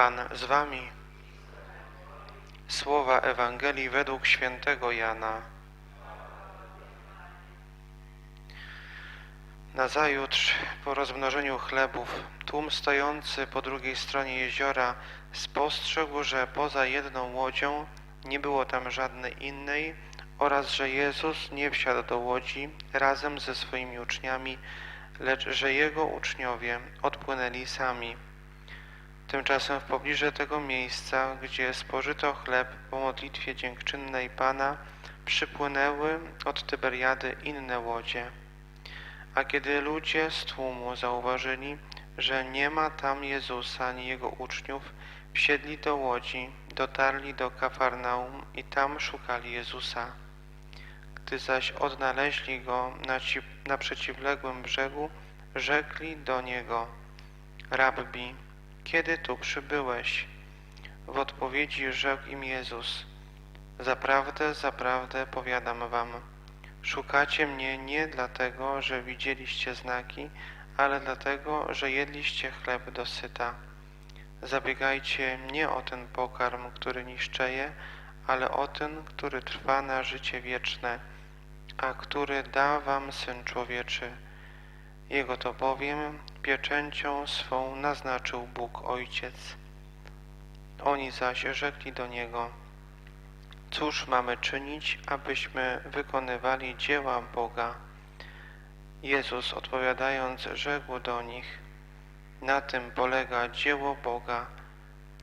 Pan z wami. Słowa Ewangelii według świętego Jana. Nazajutrz, po rozmnożeniu chlebów, tłum stojący po drugiej stronie jeziora spostrzegł, że poza jedną łodzią nie było tam żadnej innej oraz że Jezus nie wsiadł do łodzi razem ze swoimi uczniami, lecz że Jego uczniowie odpłynęli sami. Tymczasem w pobliżu tego miejsca, gdzie spożyto chleb po modlitwie dziękczynnej Pana, przypłynęły od Tyberiady inne łodzie. A kiedy ludzie z tłumu zauważyli, że nie ma tam Jezusa ani Jego uczniów, wsiedli do łodzi, dotarli do Kafarnaum i tam szukali Jezusa. Gdy zaś odnaleźli Go na, ci, na przeciwległym brzegu, rzekli do Niego, Rabbi, kiedy tu przybyłeś? W odpowiedzi rzekł im Jezus, Zaprawdę, zaprawdę powiadam wam, szukacie mnie nie dlatego, że widzieliście znaki, ale dlatego, że jedliście chleb dosyta. Zabiegajcie nie o ten pokarm, który niszczeje, ale o ten, który trwa na życie wieczne, a który da wam Syn Człowieczy. Jego to bowiem pieczęcią swą naznaczył Bóg Ojciec. Oni zaś rzekli do Niego, cóż mamy czynić, abyśmy wykonywali dzieła Boga? Jezus odpowiadając rzekł do nich, na tym polega dzieło Boga,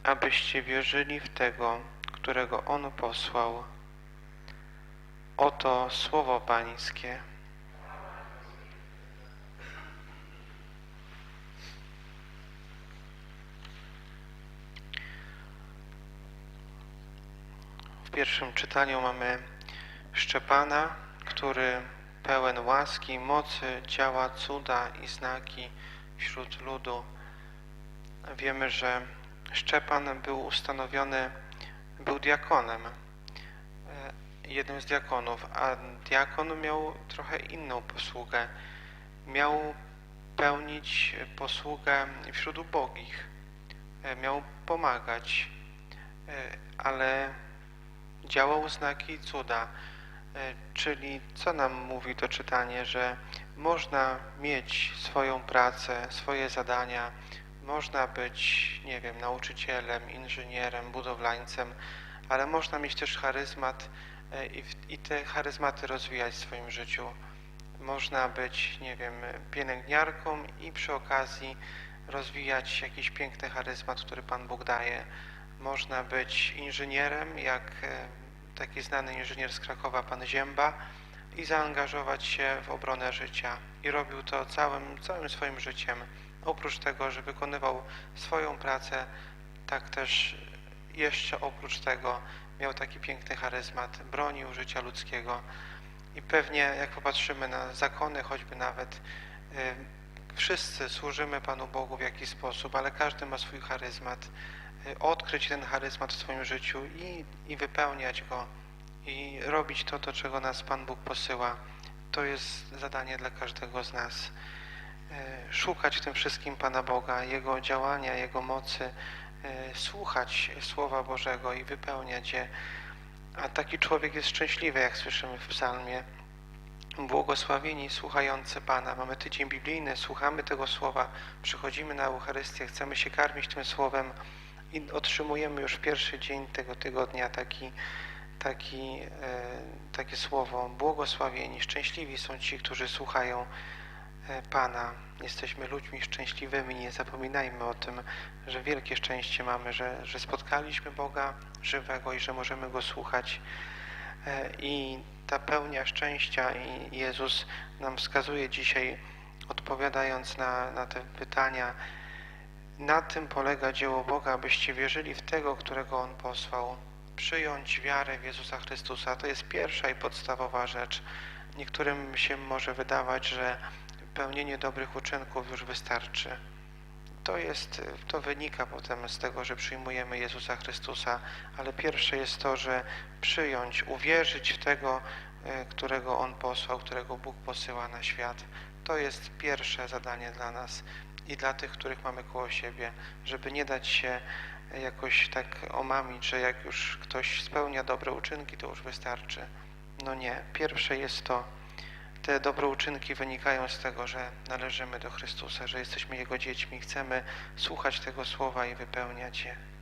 abyście wierzyli w Tego, którego On posłał. Oto słowo Pańskie. W pierwszym czytaniu mamy Szczepana, który pełen łaski i mocy działa cuda i znaki wśród ludu. Wiemy, że Szczepan był ustanowiony, był diakonem, e, jednym z diakonów, a diakon miał trochę inną posługę. Miał pełnić posługę wśród ubogich, e, miał pomagać, e, ale działał znaki i cuda. E, Czyli co nam mówi to czytanie, że można mieć swoją pracę, swoje zadania, można być, nie wiem, nauczycielem, inżynierem, budowlańcem, ale można mieć też charyzmat e, i, i te charyzmaty rozwijać w swoim życiu. Można być, nie wiem, pielęgniarką i przy okazji rozwijać jakiś piękny charyzmat, który Pan Bóg daje. Można być inżynierem, jak e, taki znany inżynier z Krakowa, pan Zięba, i zaangażować się w obronę życia. I robił to całym, całym swoim życiem. Oprócz tego, że wykonywał swoją pracę, tak też jeszcze oprócz tego miał taki piękny charyzmat, bronił życia ludzkiego. I pewnie jak popatrzymy na zakony, choćby nawet, y, wszyscy służymy Panu Bogu w jakiś sposób, ale każdy ma swój charyzmat. Odkryć ten charyzmat w swoim życiu i, i wypełniać go i robić to, do czego nas Pan Bóg posyła. To jest zadanie dla każdego z nas. E, Szukać w tym wszystkim Pana Boga, Jego działania, Jego mocy, e, słuchać Słowa Bożego i wypełniać je. A taki człowiek jest szczęśliwy, jak słyszymy w psalmie. Błogosławieni słuchający Pana. Mamy tydzień biblijny, słuchamy tego Słowa, przychodzimy na Eucharystię, chcemy się karmić tym Słowem i otrzymujemy już w pierwszy dzień tego tygodnia taki, taki, e, takie słowo. Błogosławieni, szczęśliwi są ci, którzy słuchają e, Pana. Jesteśmy ludźmi szczęśliwymi, nie zapominajmy o tym, że wielkie szczęście mamy, że, że spotkaliśmy Boga żywego i że możemy Go słuchać. E, I ta pełnia szczęścia i Jezus nam wskazuje dzisiaj, odpowiadając na, na te pytania, na tym polega dzieło Boga, abyście wierzyli w Tego, którego On posłał. Przyjąć wiarę w Jezusa Chrystusa to jest pierwsza i podstawowa rzecz. Niektórym się może wydawać, że pełnienie dobrych uczynków już wystarczy. To jest, to wynika potem z tego, że przyjmujemy Jezusa Chrystusa, ale pierwsze jest to, że przyjąć, uwierzyć w tego, e, którego On posłał, którego Bóg posyła na świat. To jest pierwsze zadanie dla nas i dla tych, których mamy koło siebie, żeby nie dać się jakoś tak omamić, że jak już ktoś spełnia dobre uczynki, to już wystarczy. No nie. Pierwsze jest to, te dobre uczynki wynikają z tego, że należymy do Chrystusa, że jesteśmy Jego dziećmi, chcemy słuchać tego słowa i wypełniać je.